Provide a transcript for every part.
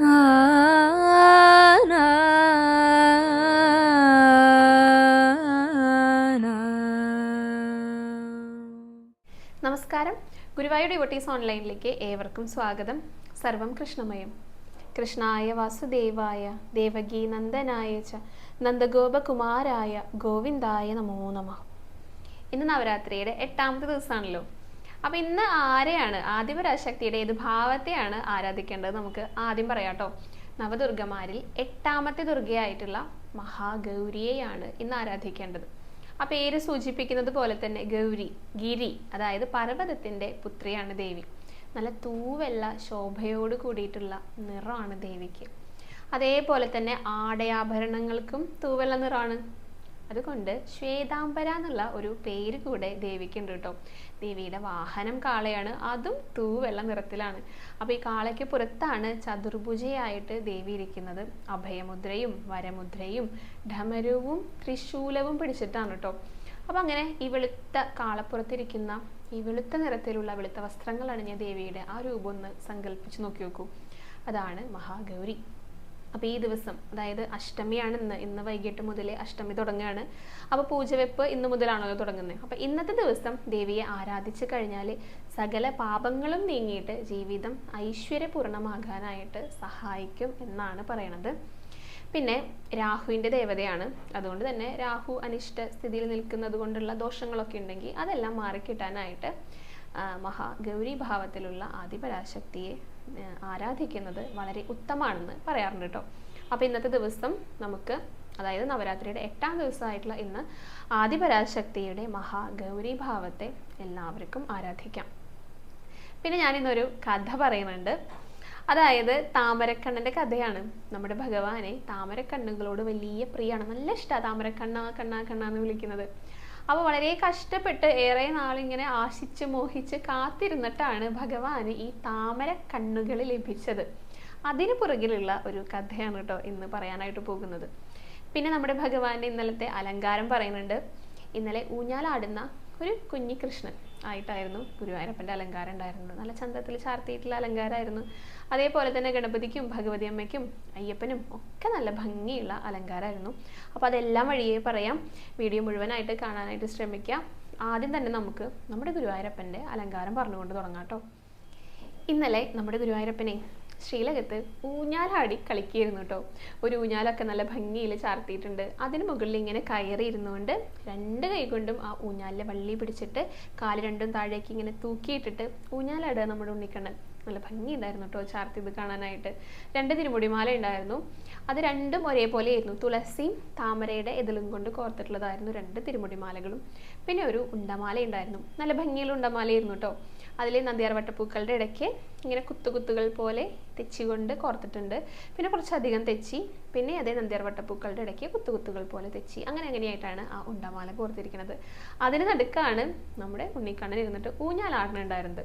നമസ്കാരം. ഗുരുവായൂർ ഡിവോട്ടീസ് ഓൺലൈനിലേക്ക് ഏവർക്കും സ്വാഗതം. സർവം കൃഷ്ണമയം. കൃഷ്ണായ വാസുദേവായ ദേവകീ നന്ദനായ ച നന്ദഗോപകുമാരായ ഗോവിന്ദായ നമോ നമ. ഇന്ന് നവരാത്രിയുടെ എട്ടാമത്തെ ദിവസമാണല്ലോ. അപ്പൊ ഇന്ന് ആരെയാണ്? ആദിപരാശക്തിയുടെ ഏത് ഭാവത്തെയാണ് ആരാധിക്കേണ്ടത് നമുക്ക് ആദ്യം പറയാട്ടോ നവദുർഗമാരിൽ എട്ടാമത്തെ ദുർഗയായിട്ടുള്ള മഹാഗൗരിയെയാണ് ഇന്ന് ആരാധിക്കേണ്ടത്. ആ പേര് സൂചിപ്പിക്കുന്നത് പോലെ തന്നെ ഗൗരി ഗിരി അതായത് പർവതത്തിന്റെ പുത്രിയാണ് ദേവി. നല്ല തൂവെള്ള ശോഭയോട് കൂടിയിട്ടുള്ള നിറമാണ് ദേവിക്ക്. അതേപോലെ തന്നെ ആടയാഭരണങ്ങൾക്കും തൂവെള്ള നിറമാണ് അതുകൊണ്ട് ശ്വേതാംബര എന്നുള്ള ഒരു പേര് കൂടെ ദേവിക്കുണ്ട് കേട്ടോ. ദേവിയുടെ വാഹനം കാളയാണ്. അതും തൂവെള്ള നിറത്തിലാണ്. അപ്പോൾ ഈ കാളയ്ക്ക് പുറത്താണ് ചതുർഭുജയായിട്ട് ദേവി ഇരിക്കുന്നത്. അഭയമുദ്രയും വരമുദ്രയും ഢമരുവും ത്രിശൂലവും പിടിച്ചിട്ടാണ് കേട്ടോ. അപ്പോൾ അങ്ങനെ ഈ വെളുത്ത കാളപ്പുറത്തിരിക്കുന്ന ഈ വെളുത്ത നിറത്തിലുള്ള വെളുത്ത വസ്ത്രങ്ങൾ അണിഞ്ഞ ദേവിയുടെ ആ രൂപം ഒന്ന് സങ്കല്പിച്ച് നോക്കി നോക്കൂ. അതാണ് മഹാഗൗരി. അപ്പോൾ ഈ ദിവസം അതായത് അഷ്ടമിയാണ് ഇന്ന്. ഇന്ന് വൈകിട്ട് മുതലേ അഷ്ടമി തുടങ്ങുകയാണ്. അപ്പോൾ പൂജവെപ്പ് ഇന്ന് മുതലാണല്ലോ തുടങ്ങുന്നത് അപ്പോൾ ഇന്നത്തെ ദിവസം ദേവിയെ ആരാധിച്ചു കഴിഞ്ഞാൽ സകല പാപങ്ങളും നീങ്ങിയിട്ട് ജീവിതം ഐശ്വര്യപൂർണമാകാനായിട്ട് സഹായിക്കും എന്നാണ് പറയണത്. പിന്നെ രാഹുവിന്റെ ദേവതയാണ്. അതുകൊണ്ട് തന്നെ രാഹു അനിഷ്ട സ്ഥിതിയിൽ നിൽക്കുന്നത് കൊണ്ടുള്ള ദോഷങ്ങളൊക്കെ ഉണ്ടെങ്കിൽ അതെല്ലാം മാറിക്കിട്ടാനായിട്ട് മഹാഗൗരി ഭാവത്തിലുള്ള ആദിപരാശക്തിയെ ആരാധിക്കുന്നത് വളരെ ഉത്തമാണെന്ന് പറയാറുണ്ട് കേട്ടോ. അപ്പോൾ ഇന്നത്തെ ദിവസം നമുക്ക് അതായത് നവരാത്രിയുടെ എട്ടാം ദിവസമായിട്ടുള്ള ഇന്ന് ആദിപരാശക്തിയുടെ മഹാഗൗരി ഭാവത്തെ എല്ലാവർക്കും ആരാധിക്കാം. പിന്നെ ഞാനിന്നൊരു കഥ പറയുന്നുണ്ട്. അതായത് താമരക്കണ്ണന്റെ കഥയാണ്. നമ്മുടെ ഭഗവാനെ താമരക്കണ്ണുകളോട് വലിയ പ്രിയമാണ് നല്ല ഇഷ്ടമാണ് താമരക്കണ്ണ കണ്ണ കണ്ണ എന്ന് വിളിക്കുന്നത്. അപ്പോൾ വളരെ കഷ്ടപ്പെട്ട് ഏറെ നാളിങ്ങനെ ആശിച്ച് മോഹിച്ച് കാത്തിരുന്നിട്ടാണ് ഭഗവാന് ഈ താമര കണ്ണുകൾ ലഭിച്ചത്. അതിന് പുറകിലുള്ള ഒരു കഥയാണ് കേട്ടോ ഇന്ന് പറയാനായിട്ട് പോകുന്നത്. പിന്നെ നമ്മുടെ ഭഗവാന്റെ ഇന്നലത്തെ അലങ്കാരം പറയുന്നുണ്ട്. ഇന്നലെ ഊഞ്ഞാലാടുന്ന ഒരു കുഞ്ഞി കൃഷ്ണൻ ആയിട്ടായിരുന്നു. ഗുരുവായൂരപ്പന്റെ അലങ്കാരം ഉണ്ടായിരുന്നത് നല്ല ചന്തത്തിൽ ചാർത്തിയിട്ടുള്ള അലങ്കാരമായിരുന്നു. അതേപോലെ തന്നെ ഗണപതിക്കും ഭഗവതി അമ്മയ്ക്കും അയ്യപ്പനും ഒക്കെ നല്ല ഭംഗിയുള്ള അലങ്കാരമായിരുന്നു. അപ്പോൾ അതെല്ലാം വഴിയേ പറയാം. വീഡിയോ മുഴുവനായിട്ട് കാണാനായിട്ട് ശ്രമിക്കാം ആദ്യം തന്നെ നമുക്ക് നമ്മുടെ ഗുരുവായൂരപ്പന്റെ അലങ്കാരം പറഞ്ഞുകൊണ്ട് തുടങ്ങാം കേട്ടോ. ഇന്നലെ നമ്മുടെ ഗുരുവായൂരപ്പനെ ശ്രീലകത്ത് ഊഞ്ഞാലാടി കളിക്കുകയായിരുന്നു കേട്ടോ. ഒരു ഊഞ്ഞാലൊക്കെ നല്ല ഭംഗിയിൽ ചാർത്തിയിട്ടുണ്ട്. അതിന് മുകളിൽ ഇങ്ങനെ കയറി ഇരുന്നുകൊണ്ട് രണ്ട് കൈ കൊണ്ടും ആ ഊഞ്ഞാലിലെ വള്ളി പിടിച്ചിട്ട് കാൽ രണ്ടും താഴേക്ക് ഇങ്ങനെ തൂക്കിയിട്ടിട്ട് ഊഞ്ഞാലാടുക നമ്മുടെ ഉണ്ണിക്കണ്ണൻ നല്ല ഭംഗി ഉണ്ടായിരുന്നു കേട്ടോ ചാർത്തി ഇത് കാണാനായിട്ട്. രണ്ട് തിരുമുടിമാല ഉണ്ടായിരുന്നു. അത് രണ്ടും ഒരേപോലെ ആയിരുന്നു. തുളസിയും താമരയുടെ എതിലും കൊണ്ട് കോർത്തിട്ടുള്ളതായിരുന്നു രണ്ട് തിരുമുടിമാലകളും. പിന്നെ ഒരു ഉണ്ടമാല ഉണ്ടായിരുന്നു. നല്ല ഭംഗിയുള്ള ഉണ്ടമാലയായിരുന്നു കേട്ടോ. അതിൽ നന്ദിയാർ വട്ടപ്പൂക്കളുടെ ഇടയ്ക്ക് ഇങ്ങനെ കുത്തുകുത്തുകൾ പോലെ തെച്ചുകൊണ്ട് കോർത്തിട്ടുണ്ട്. പിന്നെ കുറച്ചധികം തെച്ചി പിന്നെ അതേ നന്ദിയാർ വട്ടപ്പൂക്കളുടെ ഇടയ്ക്ക് കുത്തുകുത്തുകൾ പോലെ തെച്ചി. അങ്ങനെ അങ്ങനെയായിട്ടാണ് ആ ഉണ്ടമാല കോർത്തിരിക്കുന്നത്. അതിന് നടുക്കാണ് നമ്മുടെ ഉണ്ണിക്കണ്ണൻ ഇരുന്നിട്ട് ഊഞ്ഞാലാടണുണ്ടായിരുന്നത്.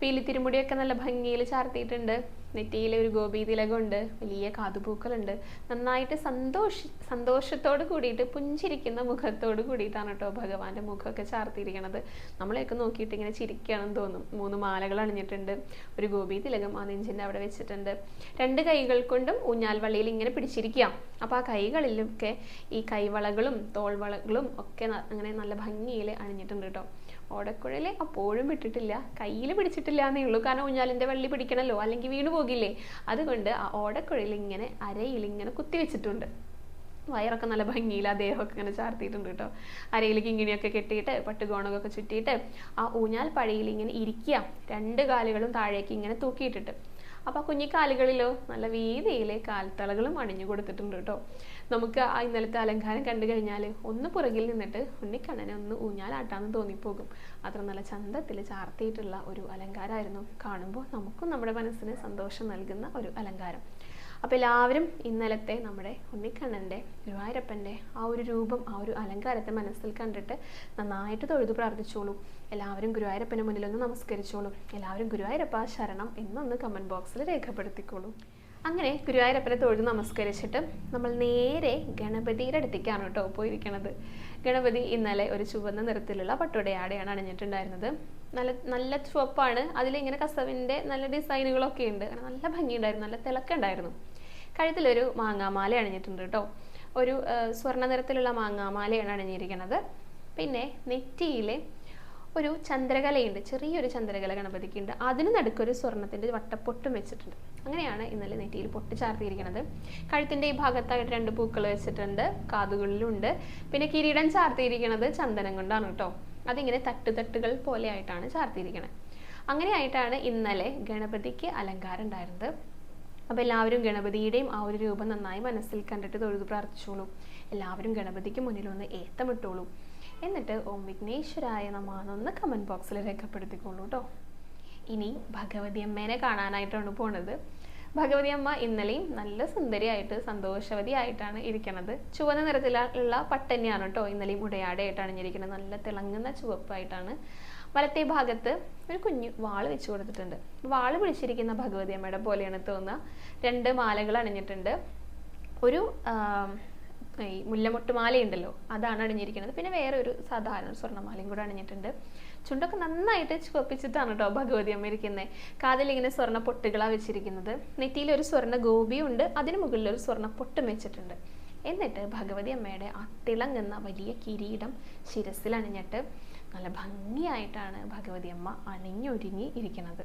പീലി തിരുമുടിയൊക്കെ നല്ല ഭംഗിയിൽ ചാർത്തിയിട്ടുണ്ട്. നെറ്റിയിൽ ഒരു ഗോപി തിലകമുണ്ട് വലിയ കാതുപൂക്കളുണ്ട്. നന്നായിട്ട് സന്തോഷ സന്തോഷത്തോട് കൂടിയിട്ട് പുഞ്ചിരിക്കുന്ന മുഖത്തോട് കൂടിയിട്ടാണ് കേട്ടോ ഭഗവാന്റെ മുഖമൊക്കെ ചാർത്തിയിരിക്കണത്. നമ്മളെയൊക്കെ നോക്കിയിട്ട് ഇങ്ങനെ ചിരിക്കുകയാണെന്ന് തോന്നും. മൂന്ന് മാലകൾ അണിഞ്ഞിട്ടുണ്ട്. ഒരു ഗോപി തിലകം ആ നെഞ്ചിന്റെ അവിടെ വെച്ചിട്ടുണ്ട്. രണ്ട് കൈകൾ കൊണ്ടും ഊഞ്ഞാൽ വള്ളിയിൽ ഇങ്ങനെ പിടിച്ചിരിക്കുക. അപ്പോൾ ആ കൈകളിലൊക്കെ ഈ കൈവളകളും തോൾവളകളും ഒക്കെ അങ്ങനെ നല്ല ഭംഗിയിൽ അണിഞ്ഞിട്ടുണ്ട് കേട്ടോ. ഓടക്കുഴൽ അപ്പോഴും വിട്ടിട്ടില്ല. കയ്യിൽ പിടിച്ചിട്ടില്ല എന്നേ ഉള്ളൂ. കാരണം ഊഞ്ഞാലിന്റെ വള്ളി പിടിക്കണല്ലോ അല്ലെങ്കിൽ വീണു പോകില്ലേ? അതുകൊണ്ട് ആ ഓടക്കുഴൽ ഇങ്ങനെ അരയിൽ ഇങ്ങനെ കുത്തി വെച്ചിട്ടുണ്ട്. വയറൊക്കെ നല്ല ഭംഗിയിൽ ആ ദേഹമൊക്കെ ഇങ്ങനെ ചാർത്തിയിട്ടുണ്ട് കേട്ടോ. അരയിലേക്ക് ഇങ്ങനെയൊക്കെ കെട്ടിയിട്ട് പട്ടുകോണകൊക്കെ ചുറ്റിയിട്ട് ആ ഊഞ്ഞാൽ പഴയിൽ ഇങ്ങനെ ഇരിക്കുക. രണ്ട് കാലുകളും താഴേക്ക് ഇങ്ങനെ തൂക്കിയിട്ടിട്ട്. അപ്പോൾ കുഞ്ഞിക്കാലുകളിലോ നല്ല വീതിയിലെ കാൽത്തളകളും അണിഞ്ഞു കൊടുത്തിട്ടുണ്ട് കേട്ടോ. നമുക്ക് ആ ഇന്നലത്തെ അലങ്കാരം കണ്ടു കഴിഞ്ഞാൽ ഒന്ന് പുറകിൽ നിന്നിട്ട് ഉണ്ണിക്കണ്ണനെ ഒന്ന് ഊഞ്ഞാലാട്ടാന്ന് തോന്നിപ്പോകും. അത്ര നല്ല ചന്തത്തിൽ ചാർത്തിയിട്ടുള്ള ഒരു അലങ്കാരമായിരുന്നു കാണുമ്പോൾ നമുക്കും നമ്മുടെ മനസ്സിന് സന്തോഷം നൽകുന്ന ഒരു അലങ്കാരം. അപ്പോൾ എല്ലാവരും ഇന്നലത്തെ നമ്മുടെ ഉണ്ണിക്കണ്ണന്റെ ഗുരുവായൂരപ്പന്റെ ആ ഒരു രൂപം ആ ഒരു അലങ്കാരത്തെ മനസ്സിൽ കണ്ടിട്ട് നന്നായിട്ട് തൊഴുതു പ്രാർത്ഥിച്ചോളൂ. എല്ലാവരും ഗുരുവായൂരപ്പന് മുന്നിലൊന്ന് നമസ്കരിച്ചോളൂ. എല്ലാവരും ഗുരുവായൂരപ്പ ശരണം എന്നൊന്ന് കമന്റ് ബോക്സിൽ രേഖപ്പെടുത്തിക്കോളൂ. അങ്ങനെ ഗുരുവായൂരപ്പനെ തൊഴുത് നമസ്കരിച്ചിട്ട് നമ്മൾ നേരെ ഗണപതിയുടെ അടുത്തേക്കാണ് കേട്ടോ പോയിരിക്കണത്. ഗണപതി ഇന്നലെ ഒരു ചുവന്ന നിറത്തിലുള്ള പട്ടുടയാടയാണ് അണിഞ്ഞിട്ടുണ്ടായിരുന്നത്. നല്ല നല്ല ചുവപ്പാണ്. അതിലിങ്ങനെ കസവിന്റെ നല്ല ഡിസൈനുകളൊക്കെ ഉണ്ട്. നല്ല ഭംഗിയുണ്ടായിരുന്നു. നല്ല തിളക്കുണ്ടായിരുന്നു കഴുത്തിലൊരു മാങ്ങാമാല അണിഞ്ഞിട്ടുണ്ട് കേട്ടോ. ഒരു സ്വർണ നിറത്തിലുള്ള മാങ്ങാമാലയാണ് അണിഞ്ഞിരിക്കുന്നത് പിന്നെ നെറ്റിയിൽ ഒരു ചന്ദ്രകലയുണ്ട് ചെറിയൊരു ചന്ദ്രകല ഗണപതിക്കുണ്ട്. അതിന് നടുക്കൊരു സ്വർണത്തിന്റെ വട്ടപ്പൊട്ടും വെച്ചിട്ടുണ്ട്. അങ്ങനെയാണ് ഇന്നലെ നെറ്റിയിൽ പൊട്ട് ചാർത്തിയിരിക്കുന്നത്. കഴുത്തിന്റെ ഈ ഭാഗത്തായിട്ട് രണ്ട് പൂക്കൾ വെച്ചിട്ടുണ്ട് കാതുകളിലുണ്ട്. പിന്നെ കിരീടം ചാർത്തിയിരിക്കുന്നത് ചന്ദനം കൊണ്ടാണ് കേട്ടോ. അതിങ്ങനെ തട്ടുതട്ടുകൾ പോലെ ആയിട്ടാണ് ചാർത്തിയിരിക്കുന്നത് അങ്ങനെയായിട്ടാണ് ഇന്നലെ ഗണപതിക്ക് അലങ്കാരം ഉണ്ടായിരുന്നത്. അപ്പോൾ എല്ലാവരും ഗണപതിയുടെയും ആ ഒരു രൂപം നന്നായി മനസ്സിൽ കണ്ടിട്ട് തൊഴുതു പ്രാർത്ഥിച്ചോളൂ. എല്ലാവരും ഗണപതിക്ക് മുന്നിൽ ഒന്ന് ഏത്തമിട്ടോളൂ. എന്നിട്ട് ഓം വിഘ്നേശ്വരായ നമാന്നൊന്ന് കമന്റ് ബോക്സിൽ രേഖപ്പെടുത്തിക്കോളൂ കേട്ടോ ഇനി ഭഗവതി അമ്മേനെ കാണാനായിട്ടാണ് പോണത്. ഭഗവതി അമ്മ ഇന്നലെയും നല്ല സുന്ദരിയായിട്ട് സന്തോഷവതിയായിട്ടാണ് ഇരിക്കണത്. ചുവന്ന നിറത്തിലുള്ള പട്ടന്നെയാണ് കേട്ടോ ഇന്നലെയും ഉടയാടയായിട്ടാണ് ഇരിക്കുന്നത് നല്ല തിളങ്ങുന്ന ചുവപ്പായിട്ടാണ്. വലത്തെ ഭാഗത്ത് ഒരു കുഞ്ഞു വാൾ വെച്ച് കൊടുത്തിട്ടുണ്ട്. വാൾ പിടിച്ചിരിക്കുന്ന ഭഗവതി അമ്മയുടെ പോലെയാണ് തോന്നുക. രണ്ട് മാലകൾ അണിഞ്ഞിട്ടുണ്ട്. ഒരു ഈ മുല്ലമൊട്ടുമാലയുണ്ടല്ലോ അതാണ് അണിഞ്ഞിരിക്കുന്നത്. പിന്നെ വേറെ ഒരു സാധാരണ സ്വർണമാലയും കൂടെ അണിഞ്ഞിട്ടുണ്ട്. ചുണ്ടൊക്കെ നന്നായിട്ട് ചുവപ്പിച്ചിട്ടാണ് കേട്ടോ ഭഗവതി അമ്മ ഇരിക്കുന്നത് കാതിലിങ്ങനെ സ്വർണ പൊട്ടുകളാണ് വെച്ചിരിക്കുന്നത്. നെറ്റിയിൽ ഒരു സ്വർണ ഗോപിയും ഉണ്ട് അതിന് മുകളിൽ ഒരു സ്വർണ പൊട്ടും വെച്ചിട്ടുണ്ട്. എന്നിട്ട് ഭഗവതി അമ്മയുടെ ആ തിളങ്ങുന്ന വലിയ കിരീടം ശിരസിൽ അണിഞ്ഞിട്ട് നല്ല ഭംഗിയായിട്ടാണ് ഭഗവതി അമ്മ അണിഞ്ഞൊരുങ്ങി ഇരിക്കുന്നത്.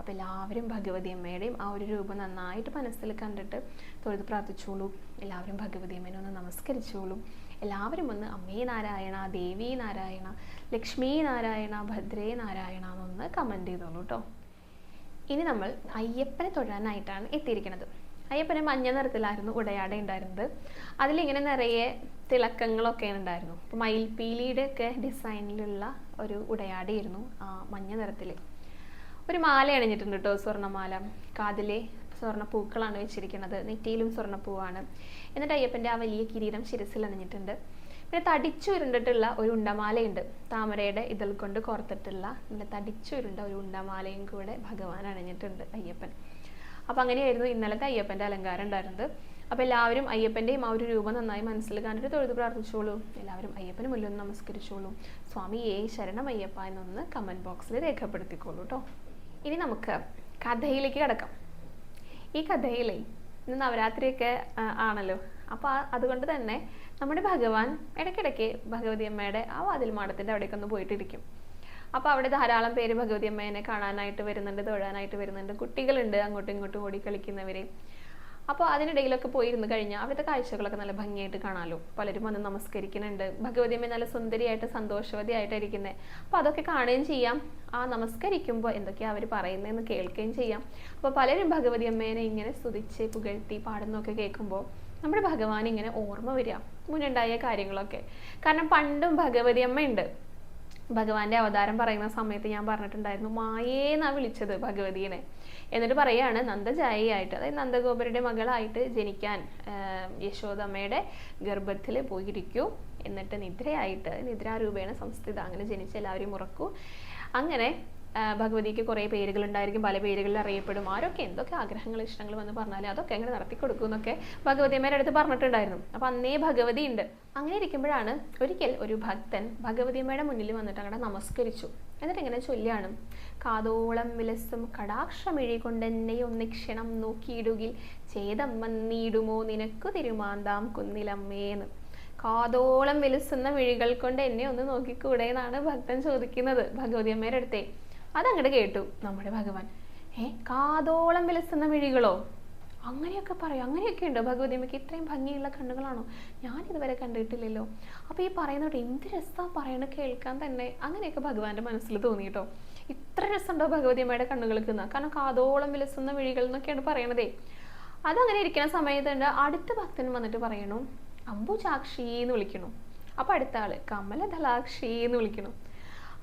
അപ്പോൾ എല്ലാവരും ഭഗവതി അമ്മയുടെയും ആ ഒരു രൂപം നന്നായിട്ട് മനസ്സിൽ കണ്ടിട്ട് തൊഴുത് പ്രാർത്ഥിച്ചോളൂ. എല്ലാവരും ഭഗവതി അമ്മേനെ ഒന്ന് നമസ്കരിച്ചോളൂ. എല്ലാവരും ഒന്ന് അമ്മേ നാരായണ ദേവി നാരായണ ലക്ഷ്മി നാരായണ ഭദ്രേ നാരായണ എന്നൊന്ന് കമന്റ് ചെയ്തോളൂ കേട്ടോ ഇനി നമ്മൾ അയ്യപ്പനെ തൊഴാനായിട്ടാണ് എത്തിയിരിക്കുന്നത്. അയ്യപ്പനെ മഞ്ഞ നിറത്തിലായിരുന്നു ഉടയാട ഉണ്ടായിരുന്നത്. അതിലിങ്ങനെ നിറയെ തിളക്കങ്ങളൊക്കെ ഉണ്ടായിരുന്നു അപ്പോൾ മയിൽപീലിയുടെ ഒക്കെ ഡിസൈനിലുള്ള ഒരു ഉടയാടയായിരുന്നു മഞ്ഞ നിറത്തിൽ ഒരു മാല അണിഞ്ഞിട്ടുണ്ട് കേട്ടോ സ്വർണമാല. കാതിലെ സ്വർണ പൂക്കളാണ് വെച്ചിരിക്കുന്നത്. നെറ്റിയിലും സ്വർണപ്പൂവാണ്. എന്നിട്ട് അയ്യപ്പന്റെ ആ വലിയ കിരീടം ശിരസിൽ അണിഞ്ഞിട്ടുണ്ട്. പിന്നെ തടിച്ചുരുണ്ടിട്ടുള്ള ഒരു ഉണ്ടമാലയുണ്ട്. താമരയുടെ ഇതൾ കൊണ്ട് കോർത്തിട്ടുള്ള നല്ല തടിച്ചുരുണ്ട ഒരു ഉണ്ടമാലയും കൂടെ ഭഗവാൻ അണിഞ്ഞിട്ടുണ്ട് അയ്യപ്പൻ. അപ്പം അങ്ങനെയായിരുന്നു ഇന്നലത്തെ അയ്യപ്പന്റെ അലങ്കാരം ഉണ്ടായിരുന്നത്. അപ്പോൾ എല്ലാവരും അയ്യപ്പന്റെയും ആ ഒരു രൂപം നന്നായി മനസ്സിൽ കണ്ടിട്ട് തൊഴുത് പ്രാർത്ഥിച്ചോളൂ. എല്ലാവരും അയ്യപ്പന് മുന്നിൽ നമസ്കരിച്ചോളൂ. സ്വാമി ഏ ശരണം അയ്യപ്പ എന്നൊന്ന് കമന്റ് ബോക്സിൽ രേഖപ്പെടുത്തിക്കോളൂ കേട്ടോ ഇനി നമുക്ക് കഥയിലേക്ക് കിടക്കാം. ഈ കഥയിലെ ഇന്ന് നവരാത്രിയൊക്കെ ആണല്ലോ. അപ്പോൾ അതുകൊണ്ട് തന്നെ നമ്മുടെ ഭഗവാൻ ഇടയ്ക്കിടയ്ക്ക് ഭഗവതി അമ്മയുടെ ആ വാതിൽ മാടത്തിന്റെ അവിടേക്ക് ഒന്ന് പോയിട്ടിരിക്കും. അപ്പോൾ അവിടെ ധാരാളം പേര് ഭഗവതി അമ്മേനെ കാണാനായിട്ട് വരുന്നുണ്ട് തൊഴാനായിട്ട് വരുന്നുണ്ട്. കുട്ടികളുണ്ട് അങ്ങോട്ടും ഇങ്ങോട്ടും ഓടി കളിക്കുന്നവരെ. അപ്പോൾ അതിനിടയിലൊക്കെ പോയിരുന്നു കഴിഞ്ഞാൽ അവിടുത്തെ കാഴ്ചകളൊക്കെ നല്ല ഭംഗിയായിട്ട് കാണാമല്ലോ പലരും വന്ന് നമസ്കരിക്കുന്നുണ്ട്. ഭഗവതി അമ്മ നല്ല സുന്ദരിയായിട്ട് സന്തോഷവതിയായിട്ട് ഇരിക്കുന്നത് അപ്പോൾ അതൊക്കെ കാണുകയും ചെയ്യാം. ആ നമസ്കരിക്കുമ്പോൾ എന്തൊക്കെയാണ് അവർ പറയുന്നതെന്ന് കേൾക്കുകയും ചെയ്യാം. അപ്പോൾ പലരും ഭഗവതി അമ്മേനെ ഇങ്ങനെ സ്തുതിച്ച് പുകഴ്ത്തി പാടുന്നൊക്കെ കേൾക്കുമ്പോൾ നമ്മുടെ ഭഗവാൻ ഇങ്ങനെ ഓർമ്മ വരിക. മുന്നുണ്ടായ കാര്യങ്ങളൊക്കെ. കാരണം പണ്ടും ഭഗവതി അമ്മ ഉണ്ട് ഭഗവാന്റെ അവതാരം പറയുന്ന സമയത്ത് ഞാൻ പറഞ്ഞിട്ടുണ്ടായിരുന്നു മായേന്നാണ് വിളിച്ചത് ഭഗവതിയെ എന്നിട്ട് പറയാണ് നന്ദജായിയായിട്ട് അതായത് നന്ദഗോപരുടെ മകളായിട്ട് ജനിക്കാൻ യശോദമ്മയുടെ ഗർഭത്തിൽ പോയിരിക്കൂ. എന്നിട്ട് നിദ്രയായിട്ട് നിദ്രാരൂപേണ സംസ്ഥിത അങ്ങനെ ജനിച്ച എല്ലാവരും ഉറക്കൂ. അങ്ങനെ ഭഗവതിക്ക് കുറേ പേരുകൾ ഉണ്ടായിരിക്കും പല പേരുകളിൽ അറിയപ്പെടും. ആരൊക്കെ എന്തൊക്കെ ആഗ്രഹങ്ങൾ ഇഷ്ടങ്ങൾ വന്ന് പറഞ്ഞാലും അതൊക്കെ അങ്ങനെ നടത്തി കൊടുക്കും എന്നൊക്കെ ഭഗവതി അമ്മയുടെ അടുത്ത് പറഞ്ഞിട്ടുണ്ടായിരുന്നു. അപ്പം അന്നേ ഭഗവതി ഉണ്ട്. അങ്ങനെ ഇരിക്കുമ്പോഴാണ് ഒരിക്കൽ ഒരു ഭക്തൻ ഭഗവതിയമ്മയുടെ മുന്നിൽ വന്നിട്ട് അങ്ങനെ നമസ്കരിച്ചു. എന്നിട്ട് ഇങ്ങനെ ചൊല്ലിയാണ് കാതോളം വിലസും കടാക്ഷമിഴി കൊണ്ടെന്നെ ഒന്നിക്ഷണം നോക്കിയിടുകിൽ ചേതം വന്നിടുമോ നിനക്കു തിരുമാന്താം കുന്നിലമ്മേന്ന് കാതോളം വിലസുന്ന മിഴികൾ കൊണ്ട് എന്നെ ഒന്ന് നോക്കിക്കൂടെ എന്നാണ് ഭക്തൻ ചോദിക്കുന്നത് ഭഗവതി അമ്മയുടെ അടുത്തേ. അതങ്ങോട്ട് കേട്ടു നമ്മുടെ ഭഗവാൻ. ഏ കാതോളം വിലസുന്ന മിഴികളോ? അങ്ങനെയൊക്കെ പറയും. അങ്ങനെയൊക്കെ ഉണ്ടോ ഭഗവതി അമ്മയ്ക്ക്? ഇത്രയും ഭംഗിയുള്ള കണ്ണുകളാണോ? ഞാൻ ഇതുവരെ കണ്ടിട്ടില്ലല്ലോ. അപ്പോൾ ഈ പറയുന്നത് എന്ത് രസമാണ് പറയണ കേൾക്കാൻ തന്നെ. അങ്ങനെയൊക്കെ ഭഗവാന്റെ മനസ്സിൽ തോന്നി കേട്ടോ. ഇത്ര രസമുണ്ടോ ഭഗവതി അമ്മയുടെ കണ്ണുകൾക്ക് എന്നാ കാരണം കാതോളം വിലസുന്ന മിഴികൾ എന്നൊക്കെയാണ് പറയണതേ. അതങ്ങനെ ഇരിക്കുന്ന സമയത്തുണ്ട് അടുത്ത ഭക്തൻ വന്നിട്ട് പറയണു അംബുജാക്ഷി എന്ന് വിളിക്കണു. അപ്പൊ അടുത്ത ആൾ കമലദലാക്ഷി എന്ന് വിളിക്കണു.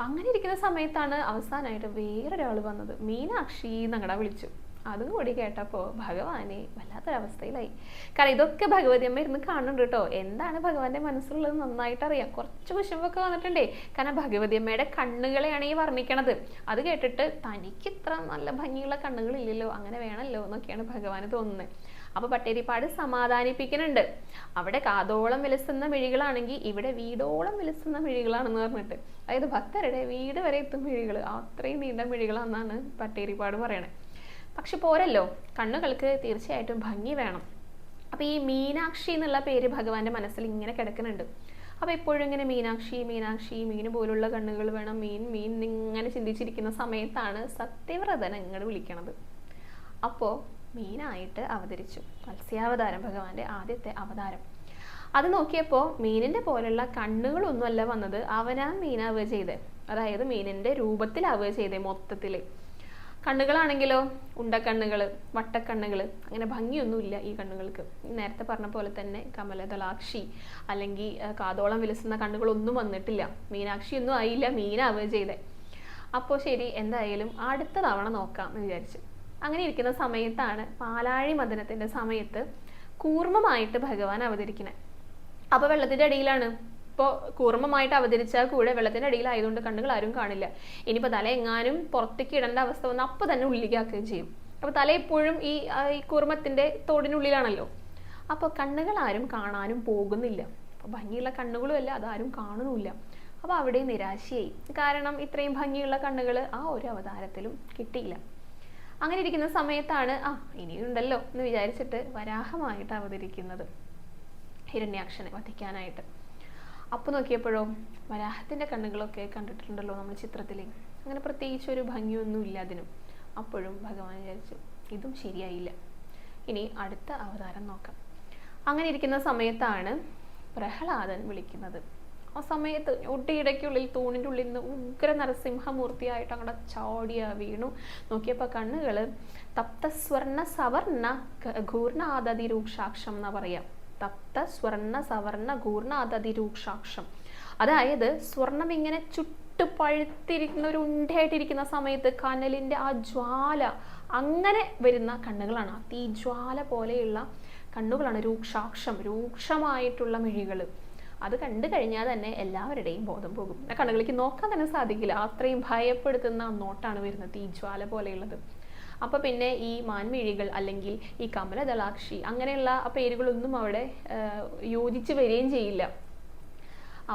അങ്ങനെ ഇരിക്കുന്ന സമയത്താണ് അവസാനമായിട്ട് വേറൊരാൾ വന്നത്. മീനാക്ഷി എന്നങ്ങടാ വിളിച്ചു. അതും കൂടി കേട്ടപ്പോൾ ഭഗവാനെ വല്ലാത്തൊരവസ്ഥയിലായി. കാരണം ഇതൊക്കെ ഭഗവതി അമ്മ ഇരുന്ന് കാണുന്നുണ്ട് കേട്ടോ. എന്താണ് ഭഗവാന്റെ മനസ്സിലുള്ളത് നന്നായിട്ട് അറിയാം കുറച്ച് വിഷമൊക്കെ വന്നിട്ടുണ്ടേ. കാരണം ഭഗവതി അമ്മയുടെ കണ്ണുകളെയാണ് ഈ വർണിക്കണത്. അത് കേട്ടിട്ട് തനിക്ക് ഇത്ര നല്ല ഭംഗിയുള്ള കണ്ണുകളില്ലല്ലോ അങ്ങനെ വേണമല്ലോ എന്നൊക്കെയാണ് ഭഗവാന് തോന്നുന്നത്. അപ്പൊ പട്ടേരിപ്പാട് സമാധാനിപ്പിക്കുന്നുണ്ട്. അവിടെ കാതോളം വിലസുന്ന മിഴികളാണെങ്കിൽ ഇവിടെ വീടോളം വിലസുന്ന മിഴികളാണെന്ന് പറഞ്ഞിട്ട്. അതായത് ഭക്തരുടെ വീട് വരെ എത്തും മിഴികൾ അത്രയും നീണ്ട മിഴികളാണെന്നാണ് പട്ടേരിപ്പാട് പറയണേ. പക്ഷെ പോരല്ലോ. കണ്ണുകൾക്ക് തീർച്ചയായിട്ടും ഭംഗി വേണം. അപ്പൊ ഈ മീനാക്ഷി എന്നുള്ള പേര് ഭഗവാന്റെ മനസ്സിൽ ഇങ്ങനെ കിടക്കുന്നുണ്ട്. അപ്പൊ എപ്പോഴും ഇങ്ങനെ മീനാക്ഷി മീനാക്ഷി മീൻ പോലുള്ള കണ്ണുകൾ വേണം. മീൻ മീൻ ഇങ്ങനെ ചിന്തിച്ചിരിക്കുന്ന സമയത്താണ് സത്യവ്രതൻ വിളിക്കണത്. അപ്പോൾ മീനായിട്ട് അവതരിച്ചു. മത്സ്യാവതാരം ഭഗവാന്റെ ആദ്യത്തെ അവതാരം. അത് നോക്കിയപ്പോൾ മീനിന്റെ പോലുള്ള കണ്ണുകളൊന്നുമല്ല വന്നത്. അവനാ മീനാവുക ചെയ്തേ. അതായത് മീനിന്റെ രൂപത്തിലാവുക ചെയ്തേ മൊത്തത്തിൽ. കണ്ണുകളാണെങ്കിലോ? ഉണ്ടക്കണ്ണുകൾ വട്ടക്കണ്ണുകൾ അങ്ങനെ ഭംഗിയൊന്നുമില്ല ഈ കണ്ണുകൾക്ക്. നേരത്തെ പറഞ്ഞ പോലെ തന്നെ കമലതളാക്ഷി അല്ലെങ്കിൽ കാതോളം വിലസുന്ന കണ്ണുകളൊന്നും വന്നിട്ടില്ല. മീനാക്ഷി ഒന്നും ആയില്ല. മീനാവുക ചെയ്തേ. അപ്പോൾ ശരി എന്തായാലും അടുത്ത തവണ നോക്കാം എന്ന് വിചാരിച്ചു. അങ്ങനെ ഇരിക്കുന്ന സമയത്താണ് പാലാഴി മദനത്തിന്റെ സമയത്ത് കൂർമ്മമായിട്ട് ഭഗവാൻ അവതരിക്കുന്നത് അപ്പൊ വെള്ളത്തിന്റെ അടിയിലാണ്. ഇപ്പോൾ കൂർമ്മമായിട്ട് അവതരിച്ചാൽ കൂടെ വെള്ളത്തിന്റെ അടിയിലായതുകൊണ്ട് കണ്ണുകൾ ആരും കാണില്ല. ഇനിയിപ്പോൾ തല എങ്ങാനും പുറത്തേക്ക് ഇടേണ്ട അവസ്ഥ വന്ന് അപ്പൊ തന്നെ ഉള്ളിലേക്കാക്കുകയും ചെയ്യും. അപ്പൊ തല എപ്പോഴും ഈ ഈ കൂർമ്മത്തിന്റെ തോടിനുള്ളിലാണല്ലോ. അപ്പോൾ കണ്ണുകൾ ആരും കാണാനും പോകുന്നില്ല. അപ്പോൾ ഭംഗിയുള്ള കണ്ണുകളും അല്ല അതാരും കാണുന്നില്ല അപ്പോൾ അവിടെ നിരാശയായി. കാരണം ഇത്രയും ഭംഗിയുള്ള കണ്ണുകൾ ആ ഒരു അവതാരത്തിലും കിട്ടിയില്ല. അങ്ങനെ ഇരിക്കുന്ന സമയത്താണ് ആ ഇനിയുണ്ടല്ലോ എന്ന് വിചാരിച്ചിട്ട് വരാഹമായിട്ട് അവതരിക്കുന്നത് ഹിരണ്യാക്ഷനെ വധിക്കാനായിട്ട്. അപ്പോൾ നോക്കിയപ്പോഴോ വരാഹത്തിന്റെ കണ്ണുകളൊക്കെ കണ്ടിട്ടുണ്ടല്ലോ നമ്മൾ ചിത്രത്തിൽ അങ്ങനെ പ്രത്യേകിച്ച് ഒരു ഭംഗിയൊന്നും ഇല്ല അതിനും. അപ്പോഴും ഭഗവാൻ വിചാരിച്ചു ഇതും ശരിയായില്ല. ഇനി അടുത്ത അവതാരം നോക്കാം. അങ്ങനെ ഇരിക്കുന്ന സമയത്താണ് പ്രഹ്ലാദൻ വിളിക്കുന്നത്. ആ സമയത്ത് ഒട്ടിയിടയ്ക്കുള്ളിൽ തൂണിന്റെ ഉള്ളിൽ നിന്ന് ഉഗ്ര നരസിംഹമൂർത്തിയായിട്ട് അങ്ങോട്ട് ചാടിയ വീണു. നോക്കിയപ്പോൾ കണ്ണുകൾ തപ്തസ്വർണ സവർണ ഘൂർണാദതി രൂക്ഷാക്ഷം എന്നാ പറയാം. തപ്ത സ്വർണ സവർണ ഘൂർണാദതി രൂക്ഷാക്ഷം അതായത് സ്വർണം ഇങ്ങനെ ചുട്ട് പഴുത്തിരിക്കുന്ന ഒരു ഉണ്ടയായിട്ടിരിക്കുന്ന സമയത്ത് കനലിന്റെ ആ ജ്വാല അങ്ങനെ വരുന്ന കണ്ണുകളാണ്. തീജ്വാല പോലെയുള്ള കണ്ണുകളാണ് രൂക്ഷാക്ഷം രൂക്ഷമായിട്ടുള്ള മിഴികൾ അത് കണ്ടു കഴിഞ്ഞാൽ തന്നെ എല്ലാവരുടെയും ബോധം പോകും. ആ കണ്ണുകളിലേക്ക് നോക്കാൻ തന്നെ സാധിക്കില്ല. അത്രയും ഭയപ്പെടുത്തുന്ന നോട്ടാണ് വരുന്നത് തീജ്വാല പോലെയുള്ളത്. അപ്പോൾ പിന്നെ ഈ മാൻമിഴികൾ അല്ലെങ്കിൽ ഈ കമലദളാക്ഷി അങ്ങനെയുള്ള ആ പേരുകളൊന്നും അവിടെ യോജിച്ച് വരികയും ചെയ്യില്ല.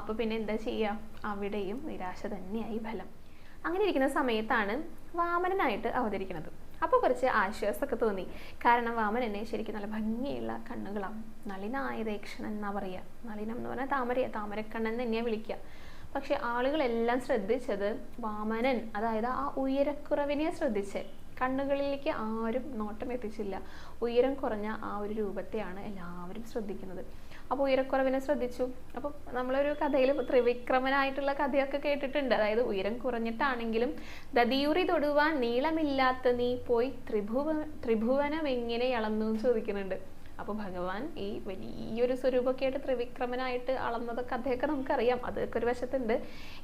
അപ്പൊ പിന്നെ എന്താ ചെയ്യുക അവിടെയും നിരാശ തന്നെയായി ഫലം. അങ്ങനെ ഇരിക്കുന്ന സമയത്താണ് വാമനനായിട്ട് അവതരിക്കുന്നത്. അപ്പോൾ കുറച്ച് ആശ്വാസമൊക്കെ തോന്നി. കാരണം വാമനനെ ശരിക്കും നല്ല ഭംഗിയുള്ള കണ്ണുകളാണ്. നളിനായതേക്ഷണൻ എന്നാ പറയുക നളിനം എന്ന് പറഞ്ഞാൽ താമരയ. താമരക്കണ്ണൻ തന്നെയാണ് വിളിക്കുക പക്ഷെ ആളുകളെല്ലാം ശ്രദ്ധിച്ചത് വാമനൻ അതായത് ആ ഉയരക്കുറവിനെ ശ്രദ്ധിച്ച്. കണ്ണുകളിലേക്ക് ആരും നോട്ടം എത്തിച്ചില്ല. ഉയരം കുറഞ്ഞ ആ ഒരു രൂപത്തെയാണ് എല്ലാവരും ശ്രദ്ധിക്കുന്നത്. അപ്പോൾ ഉയരക്കുറവിനെ ശ്രദ്ധിച്ചു. അപ്പം നമ്മളൊരു കഥയിൽ ത്രിവിക്രമനായിട്ടുള്ള കഥയൊക്കെ കേട്ടിട്ടുണ്ട്. അതായത് ഉയരം കുറഞ്ഞിട്ടാണെങ്കിലും ദതിയൂറി തൊടുവാൻ നീളമില്ലാത്ത നീ പോയി ത്രിഭുവ ത്രിഭുവനം എങ്ങനെ അളന്നു എന്ന് ചോദിക്കുന്നുണ്ട്. അപ്പോൾ ഭഗവാൻ ഈ വലിയൊരു സ്വരൂപമൊക്കെ ആയിട്ട് ത്രിവിക്രമനായിട്ട് അളന്നത് കഥയൊക്കെ നമുക്കറിയാം. അതൊക്കെ ഒരു വശത്തുണ്ട്.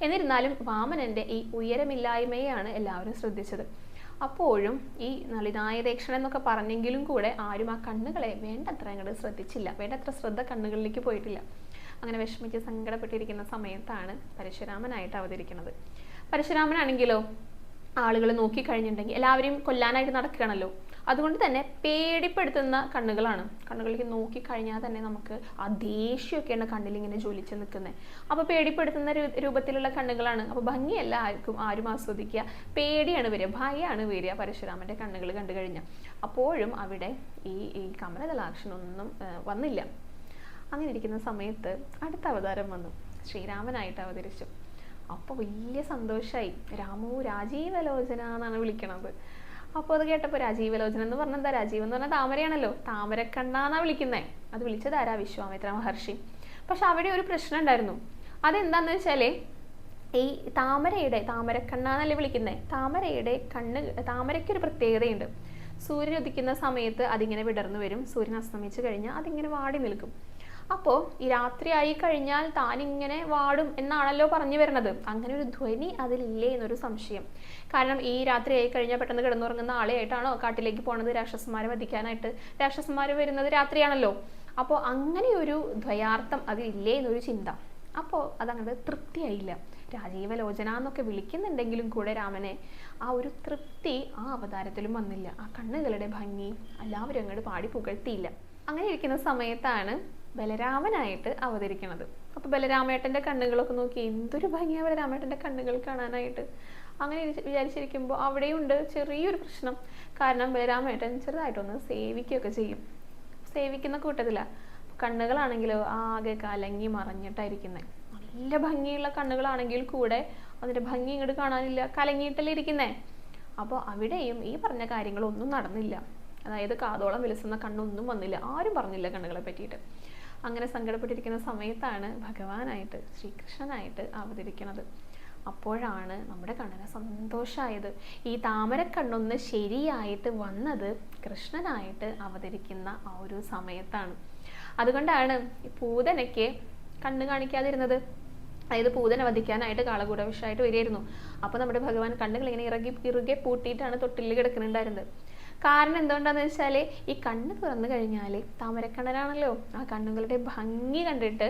എന്നിരുന്നാലും വാമനന്റെ ഈ ഉയരമില്ലായ്മയാണ് എല്ലാവരും ശ്രദ്ധിച്ചത്. അപ്പോഴും ഈ നളിനായതേക്ഷണം എന്നൊക്കെ പറഞ്ഞെങ്കിലും കൂടെ ആരും ആ കണ്ണുകളെ വേണ്ടത്ര അങ്ങോട്ട് ശ്രദ്ധിച്ചില്ല. വേണ്ടത്ര ശ്രദ്ധ കണ്ണുകളിലേക്ക് പോയിട്ടില്ല. അങ്ങനെ വിഷമിച്ച് സങ്കടപ്പെട്ടിരിക്കുന്ന സമയത്താണ് പരശുരാമനായിട്ട് അവതരിക്കുന്നത്. പരശുരാമനാണെങ്കിലോ ആളുകൾ നോക്കിക്കഴിഞ്ഞിട്ടുണ്ടെങ്കിൽ എല്ലാവരെയും കൊല്ലാനായിട്ട് നടക്കുകയാണല്ലോ. അതുകൊണ്ട് തന്നെ പേടിപ്പെടുത്തുന്ന കണ്ണുകളാണ്. കണ്ണുകളിലേക്ക് നോക്കി കഴിഞ്ഞാൽ തന്നെ നമുക്ക് ആ ദേഷ്യമൊക്കെയാണ് കണ്ണിൽ ഇങ്ങനെ ജ്വലിച്ച് നിൽക്കുന്നത് അപ്പോൾ പേടിപ്പെടുത്തുന്ന രൂപത്തിലുള്ള കണ്ണുകളാണ്. അപ്പോൾ ഭംഗിയല്ല ആർക്കും ആരും ആസ്വദിക്കുക. പേടിയാണ് വരിക ഭയമാണ് വരിക പരശുരാമന്റെ കണ്ണുകൾ കണ്ടു കഴിഞ്ഞാൽ. അപ്പോഴും അവിടെ ഈ ഈ ആ, വന്നില്ല. അങ്ങനെ ഇരിക്കുന്ന സമയത്ത് അടുത്ത അവതാരം വന്നു. ശ്രീരാമനായിട്ട് അവതരിച്ചു. അപ്പോൾ വലിയ സന്തോഷമായി രാമു രാജീവലോചന എന്നാണ് വിളിക്കണത്. അപ്പോൾ അത് കേട്ടപ്പോൾ രാജീവലോചന എന്ന് പറഞ്ഞാൽ എന്താ? രാജീവ് എന്ന് പറഞ്ഞാൽ താമരയാണല്ലോ. താമരക്കണ്ണാന്നാണ് വിളിക്കുന്നേ. അത് വിളിച്ചത് ആരാ വിശ്വാമിത്ര മഹർഷി. പക്ഷെ അവിടെ ഒരു പ്രശ്നം ഉണ്ടായിരുന്നു. അതെന്താന്ന് വെച്ചാൽ ഈ താമരയുടെ താമരക്കണ്ണാന്നല്ലേ വിളിക്കുന്നത് താമരയുടെ കണ്ണ് താമരയ്ക്ക് ഒരു പ്രത്യേകതയുണ്ട്. സൂര്യൻ ഉദിക്കുന്ന സമയത്ത് അതിങ്ങനെ വിടർന്നു വരും. സൂര്യൻ അസ്തമിച്ചു കഴിഞ്ഞാൽ അതിങ്ങനെ വാടി നിൽക്കും. അപ്പോൾ ഈ രാത്രിയായി കഴിഞ്ഞാൽ താൻ ഇങ്ങനെ വാടും എന്നാണല്ലോ പറഞ്ഞു വരുന്നത്. അങ്ങനെ ഒരു ധ്വനി അതിലില്ലേ എന്നൊരു സംശയം. കാരണം ഈ രാത്രി ആയി കഴിഞ്ഞാൽ പെട്ടെന്ന് കിടന്നുറങ്ങുന്ന ആളെയായിട്ടാണോ കാട്ടിലേക്ക് പോണത് രാക്ഷസന്മാരെ വധിക്കാനായിട്ട്? രാക്ഷസന്മാർ വരുന്നത് രാത്രിയാണല്ലോ. അപ്പോൾ ഒരു ദ്വയാർത്ഥം അതിലില്ലേ എന്നൊരു ചിന്ത. അപ്പോൾ അതങ്ങനെ തൃപ്തിയായില്ല. രാജീവലോചന എന്നൊക്കെ വിളിക്കുന്നുണ്ടെങ്കിലും കൂടെ രാമനെ ആ ഒരു തൃപ്തി ആ അവതാരത്തിലും വന്നില്ല. ആ കണ്ണുകളുടെ ഭംഗി എല്ലാവരും അങ്ങോട്ട് പാടി പുകഴ്ത്തിയില്ല. അങ്ങനെ ഇരിക്കുന്ന സമയത്താണ് ബലരാമനായിട്ട് അവതരിക്കുന്നത് അപ്പോൾ ബലരാമേട്ടന്റെ കണ്ണുകളൊക്കെ നോക്കി എന്തൊരു ഭംഗിയാ ബലരാമേട്ടന്റെ കണ്ണുകൾ കാണാനായിട്ട്. അങ്ങനെ വിചാരിച്ചിരിക്കുമ്പോൾ അവിടെയുണ്ട് ചെറിയൊരു പ്രശ്നം. കാരണം ബലരാമേട്ടൻ ചെറുതായിട്ടൊന്ന് സേവിക്കുകയൊക്കെ ചെയ്യും. സേവിക്കുന്ന കൂട്ടത്തിലാണ് കണ്ണുകളാണെങ്കിലോ ആകെ കലങ്ങി മറഞ്ഞിട്ടായിരിക്കുന്നത് നല്ല ഭംഗിയുള്ള കണ്ണുകളാണെങ്കിൽ കൂടെ അതിന്റെ ഭംഗി ഇങ്ങോട്ട് കാണാനില്ല കലങ്ങിയിട്ടല്ലേ ഇരിക്കുന്നേ. അപ്പോൾ അവിടെയും ഈ പറഞ്ഞ കാര്യങ്ങളൊന്നും നടന്നില്ല. അതായത് കാതോളം വിലസുന്ന കണ്ണൊന്നും വന്നില്ല. ആരും പറഞ്ഞില്ല കണ്ണുകളെ പറ്റിയിട്ട്. അങ്ങനെ സങ്കടപ്പെട്ടിരിക്കുന്ന സമയത്താണ് ഭഗവാനായിട്ട് ശ്രീകൃഷ്ണനായിട്ട് അവതരിക്കുന്നത് അപ്പോഴാണ് നമ്മുടെ കണ്ണിന് സന്തോഷമായത് ഈ താമരക്കണ്ണൊന്ന് ശരിയായിട്ട് വന്നത് കൃഷ്ണനായിട്ട് അവതരിക്കുന്ന ആ ഒരു സമയത്താണ്. അതുകൊണ്ടാണ് പൂതനയ്ക്ക് കണ്ണ് കാണിക്കാതിരുന്നത്. അതായത് പൂതന വധിക്കാനായിട്ട് കാളകൂടവിഷായിട്ട് വരികയായിരുന്നു. അപ്പോൾ നമ്മുടെ ഭഗവാൻ കണ്ണുകൾ ഇങ്ങനെ ഇറങ്ങി ഇറുകെ പൂട്ടിയിട്ടാണ് തൊട്ടിൽ കിടക്കുന്നുണ്ടായിരുന്നത്. കാരണം എന്തുകൊണ്ടാന്ന് വെച്ചാൽ ഈ കണ്ണ് തുറന്നു കഴിഞ്ഞാൽ താമരക്കണ്ണനാണല്ലോ. ആ കണ്ണുകളുടെ ഭംഗി കണ്ടിട്ട്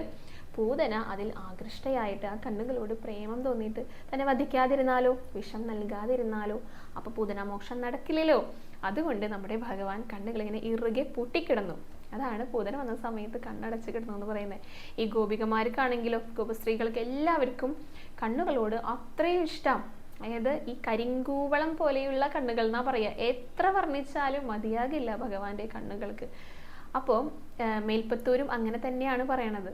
പൂതന അതിൽ ആകൃഷ്ടയായിട്ട് ആ കണ്ണുകളോട് പ്രേമം തോന്നിയിട്ട് തന്നെ വധിക്കാതിരുന്നാലോ? വിഷം നൽകാതിരുന്നാലോ? അപ്പോൾ പൂതന മോക്ഷം നടക്കില്ലല്ലോ. അതുകൊണ്ട് നമ്മുടെ ഭഗവാൻ കണ്ണുകൾ ഇങ്ങനെ ഇറുകെ പൂട്ടിക്കിടന്നു. അതാണ് പൂതന വന്ന സമയത്ത് കണ്ണടച്ച് കിടന്നു എന്ന് പറയുന്നത് ഈ ഗോപികമാർക്കാണെങ്കിലും ഗോപസ്ത്രീകൾക്ക് എല്ലാവർക്കും കണ്ണുകളോട് അത്രയും ഇഷ്ടം. അതായത് ഈ കരിങ്കൂവളം പോലെയുള്ള കണ്ണുകൾ എന്നാ പറയുക എത്ര വർണിച്ചാലും മതിയാകില്ല ഭഗവാന്റെ കണ്ണുകൾക്ക്. അപ്പോൾ മേൽപ്പത്തൂരും അങ്ങനെ തന്നെയാണ് പറയണത്.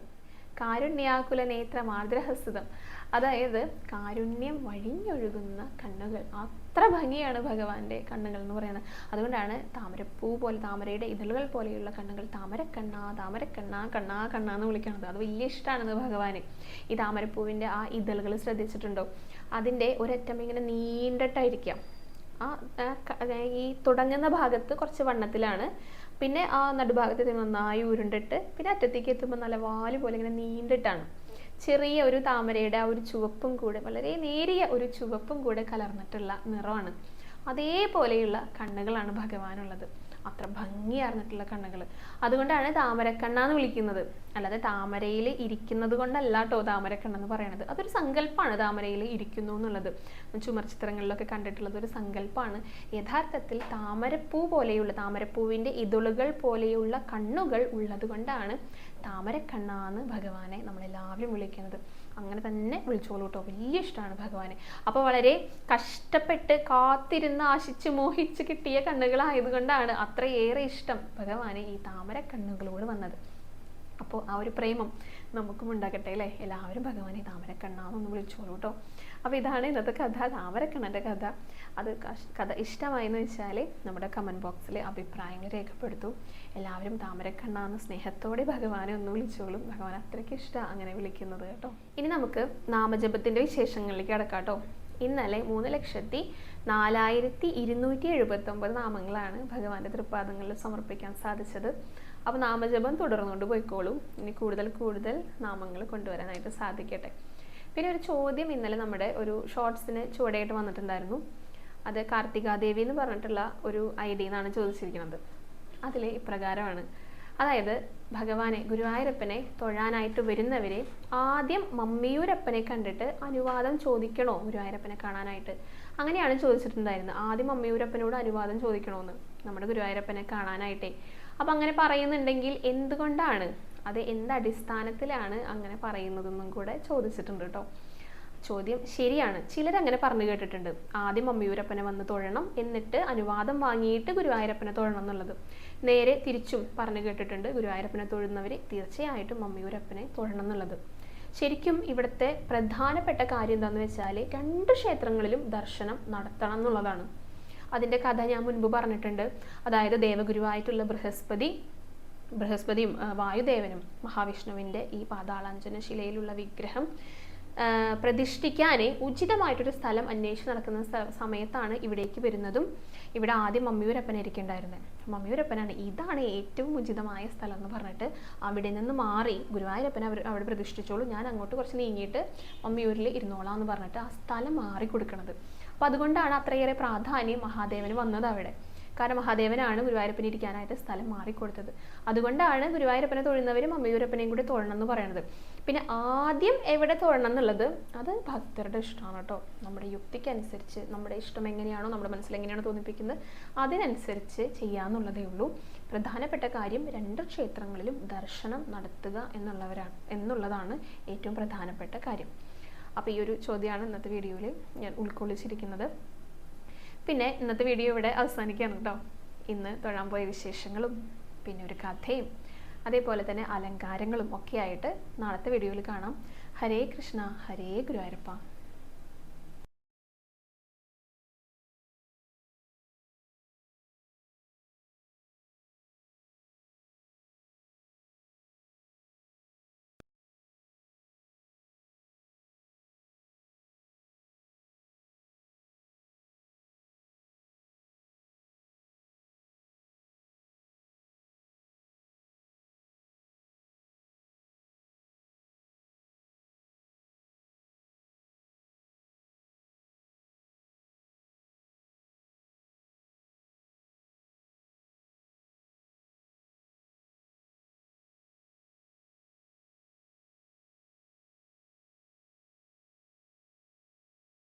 കാരുണ്യാകുല നേത്ര മാതൃഹസ്തം അതായത് കാരുണ്യം വഴിഞ്ഞൊഴുകുന്ന കണ്ണുകൾ. അത്ര ഭംഗിയാണ് ഭഗവാന്റെ കണ്ണുകൾ എന്ന് പറയുന്നത്. അതുകൊണ്ടാണ് താമരപ്പൂ പോലെ താമരയുടെ ഇതളുകൾ പോലെയുള്ള കണ്ണുകൾ താമരക്കണ്ണ താമരക്കണ്ണ കണ്ണാ കണ്ണ എന്ന് വിളിക്കുന്നത് അത് വലിയ ഇഷ്ടമാണെന്ന് ഭഗവാന്. ഈ താമരപ്പൂവിന്റെ ആ ഇതളുകൾ ശ്രദ്ധിച്ചിട്ടുണ്ടോ? അതിന്റെ ഒരറ്റം ഇങ്ങനെ നീണ്ടിട്ടായിരിക്കാം. ആ ഈ തുടങ്ങുന്ന ഭാഗത്ത് കുറച്ച് വണ്ണത്തിലാണ്. പിന്നെ ആ നടുഭാഗത്ത് നന്നായി ഉരുണ്ടിട്ട് പിന്നെ അറ്റത്തേക്ക് എത്തുമ്പോൾ നല്ല വാൽ പോലെ ഇങ്ങനെ നീണ്ടിട്ടാണ്. ചെറിയ ഒരു താമരയുടെ ആ ഒരു ചുവപ്പും കൂടെ വളരെ നേരിയ ഒരു ചുവപ്പും കൂടെ കലർന്നിട്ടുള്ള നിറമാണ്. അതേപോലെയുള്ള കണ്ണുകളാണ് ഭഗവാനുള്ളത്. അത്ര ഭംഗിയാർന്നിട്ടുള്ള കണ്ണുകൾ അതുകൊണ്ടാണ് താമരക്കണ്ണാന്ന് വിളിക്കുന്നത്. അല്ലാതെ താമരയിൽ ഇരിക്കുന്നത് കൊണ്ടല്ല കേട്ടോ താമരക്കണ്ണെന്ന് പറയണത്. അതൊരു സങ്കല്പമാണ് താമരയിൽ ഇരിക്കുന്നു എന്നുള്ളത്. ചുമർ ചിത്രങ്ങളിലൊക്കെ കണ്ടിട്ടുള്ളത് ഒരു സങ്കല്പമാണ് യഥാർത്ഥത്തിൽ താമരപ്പൂ പോലെയുള്ള താമരപ്പൂവിന്റെ ഇതളുകൾ പോലെയുള്ള കണ്ണുകൾ ഉള്ളത് കൊണ്ടാണ് താമരക്കണ്ണാന്ന് ഭഗവാനെ നമ്മളെല്ലാവരും വിളിക്കുന്നത്. അങ്ങനെ തന്നെ വിളിച്ചോളൂ കേട്ടോ വലിയ ഇഷ്ടമാണ് ഭഗവാനെ. അപ്പോൾ വളരെ കഷ്ടപ്പെട്ട് കാത്തിരുന്ന് ആശിച്ച് മോഹിച്ച് കിട്ടിയ കണ്ണുകളായതുകൊണ്ടാണ് അത്രയേറെ ഇഷ്ടം ഭഗവാനെ ഈ താമര കണ്ണുകളോട് വന്നത്. അപ്പോൾ ആ ഒരു പ്രേമം നമുക്കും ഉണ്ടാക്കട്ടെ അല്ലേ? എല്ലാവരും ഭഗവാനെ താമരക്കണ്ണാന്നൊന്ന് വിളിച്ചോളൂ കേട്ടോ അപ്പോൾ ഇതാണ് ഇന്നത്തെ കഥ. താമരക്കണ്ണന്റെ കഥ. അത് കഥ ഇഷ്ടമായെന്ന് വെച്ചാൽ നമ്മുടെ കമന്റ് ബോക്സിൽ അഭിപ്രായങ്ങൾ രേഖപ്പെടുത്തു. എല്ലാവരും താമരക്കണ്ണാന്ന് സ്നേഹത്തോടെ ഭഗവാനെ ഒന്ന് വിളിച്ചോളും. ഭഗവാൻ അത്രയ്ക്ക് ഇഷ്ടമാണ് അങ്ങനെ വിളിക്കുന്നത് കേട്ടോ. ഇനി നമുക്ക് നാമജപത്തിന്റെ വിശേഷങ്ങളിലേക്ക് കിടക്കാം കേട്ടോ. ഇന്നലെ മൂന്ന് ലക്ഷത്തി നാലായിരത്തി ഇരുന്നൂറ്റി എഴുപത്തി ഒമ്പത് നാമങ്ങളാണ് ഭഗവാന്റെ തൃപ്പാദങ്ങളിൽ സമർപ്പിക്കാൻ സാധിച്ചത്. അപ്പോൾ നാമജപം തുടർന്നുകൊണ്ട് പോയിക്കോളും. ഇനി കൂടുതൽ കൂടുതൽ നാമങ്ങൾ കൊണ്ടുവരാനായിട്ട് സാധിക്കട്ടെ. പിന്നെ ഒരു ചോദ്യം ഇന്നലെ നമ്മുടെ ഒരു ഷോർട്സിന് ചുവടെയായിട്ട് വന്നിട്ടുണ്ടായിരുന്നു. അത് കാർത്തികാദേവി എന്ന് പറഞ്ഞിട്ടുള്ള ഒരു ഐ ഡി എന്നാണ് ചോദിച്ചിരിക്കുന്നത്. അതിൽ ഇപ്രകാരമാണ്. അതായത് ഭഗവാനെ ഗുരുവായൂരപ്പനെ തൊഴാനായിട്ട് വരുന്നവരെ ആദ്യം മമ്മിയൂരപ്പനെ കണ്ടിട്ട് അനുവാദം ചോദിക്കണോ ഗുരുവായൂരപ്പനെ കാണാനായിട്ട്? അങ്ങനെയാണ് ചോദിച്ചിട്ടുണ്ടായിരുന്നത്. ആദ്യം മമ്മിയൂരപ്പനോട് അനുവാദം ചോദിക്കണമെന്ന് നമ്മുടെ ഗുരുവായൂരപ്പനെ കാണാനായിട്ടേ. അപ്പം അങ്ങനെ പറയുന്നുണ്ടെങ്കിൽ എന്തുകൊണ്ടാണ് അത് എന്ത് അടിസ്ഥാനത്തിലാണ് അങ്ങനെ പറയുന്നതെന്നും കൂടെ ചോദിച്ചിട്ടുണ്ട് കേട്ടോ ചോദ്യം ശരിയാണ്. ചിലരങ്ങനെ പറഞ്ഞു കേട്ടിട്ടുണ്ട്. ആദ്യം അമ്മിയൂരപ്പനെ വന്ന് തൊഴണം എന്നിട്ട് അനുവാദം വാങ്ങിയിട്ട് ഗുരുവായൂരപ്പനെ തൊഴണം എന്നുള്ളത്. നേരെ തിരിച്ചും പറഞ്ഞു കേട്ടിട്ടുണ്ട് ഗുരുവായൂരപ്പനെ തൊഴുന്നവർ തീർച്ചയായിട്ടും അമ്മിയൂരപ്പനെ തൊഴണം എന്നുള്ളത്. ശരിക്കും ഇവിടുത്തെ പ്രധാനപ്പെട്ട കാര്യം എന്താണെന്ന് വെച്ചാൽ രണ്ട് ക്ഷേത്രങ്ങളിലും ദർശനം നടത്തണം എന്നുള്ളതാണ്. അതിന്റെ കഥ ഞാൻ മുൻപ് പറഞ്ഞിട്ടുണ്ട്. അതായത് ദേവഗുരുവായിട്ടുള്ള ബൃഹസ്പതി ബൃഹസ്പതിയും വായുദേവനും മഹാവിഷ്ണുവിന്റെ ഈ പാതാളാഞ്ജന ശിലയിലുള്ള വിഗ്രഹം പ്രതിഷ്ഠിക്കാൻ ഉചിതമായിട്ടൊരു സ്ഥലം അന്വേഷിച്ച് നടക്കുന്ന സമയത്താണ് ഇവിടേക്ക് വരുന്നതും ഇവിടെ ആദ്യം മമ്മിയൂരപ്പൻ ഇരിക്കേണ്ടായിരുന്നത് മമ്മിയൂരപ്പനാണ് ഇതാണ് ഏറ്റവും ഉചിതമായ സ്ഥലം എന്ന് പറഞ്ഞിട്ട് അവിടെ നിന്ന് മാറി ഗുരുവായൂരപ്പൻ അവർ അവിടെ പ്രതിഷ്ഠിച്ചോളൂ ഞാൻ അങ്ങോട്ട് കുറച്ച് നീങ്ങിയിട്ട് മമ്മിയൂരിൽ ഇരുന്നോളാം എന്ന് പറഞ്ഞിട്ട് ആ സ്ഥലം മാറി കൊടുക്കുന്നത് അപ്പോൾ അതുകൊണ്ടാണ് അത്രയേറെ പ്രാധാന്യം മഹാദേവന് വന്നത് അവിടെ. കാരണം മഹാദേവനാണ് ഗുരുവായൂരപ്പന് ഇരിക്കാനായിട്ട് സ്ഥലം മാറിക്കൊടുത്തത്. അതുകൊണ്ടാണ് ഗുരുവായൂരപ്പനെ തൊഴുന്നവരും അമ്മയൂരപ്പനെയും കൂടി തൊഴണം എന്ന് പറയുന്നത് പിന്നെ ആദ്യം എവിടെ തൊഴണം എന്നുള്ളത് അത് ഭക്തരുടെ ഇഷ്ടമാണ് കേട്ടോ. നമ്മുടെ യുക്തിക്കനുസരിച്ച് നമ്മുടെ ഇഷ്ടം എങ്ങനെയാണോ നമ്മുടെ മനസ്സിൽ എങ്ങനെയാണോ തോന്നിപ്പിക്കുന്നത് അതിനനുസരിച്ച് ചെയ്യാന്നുള്ളതേ ഉള്ളൂ. പ്രധാനപ്പെട്ട കാര്യം രണ്ട് ക്ഷേത്രങ്ങളിലും ദർശനം നടത്തുക എന്നുള്ളവരാണ് എന്നുള്ളതാണ് ഏറ്റവും പ്രധാനപ്പെട്ട കാര്യം. അപ്പോൾ ഈ ഒരു ചോദ്യമാണ് ഇന്നത്തെ വീഡിയോയിൽ ഞാൻ ഉൾക്കൊള്ളിച്ചിരിക്കുന്നത്. പിന്നെ ഇന്നത്തെ വീഡിയോ ഇവിടെ അവസാനിക്കുകയാണ് കേട്ടോ. ഇന്ന് തൊഴാൻ പോയ വിശേഷങ്ങളും പിന്നെ ഒരു കഥയും അതേപോലെ തന്നെ അലങ്കാരങ്ങളും ഒക്കെ ആയിട്ട് നാളത്തെ വീഡിയോയിൽ കാണാം. ഹരേ കൃഷ്ണ ഹരേ ഗുരുവായൂരപ്പ.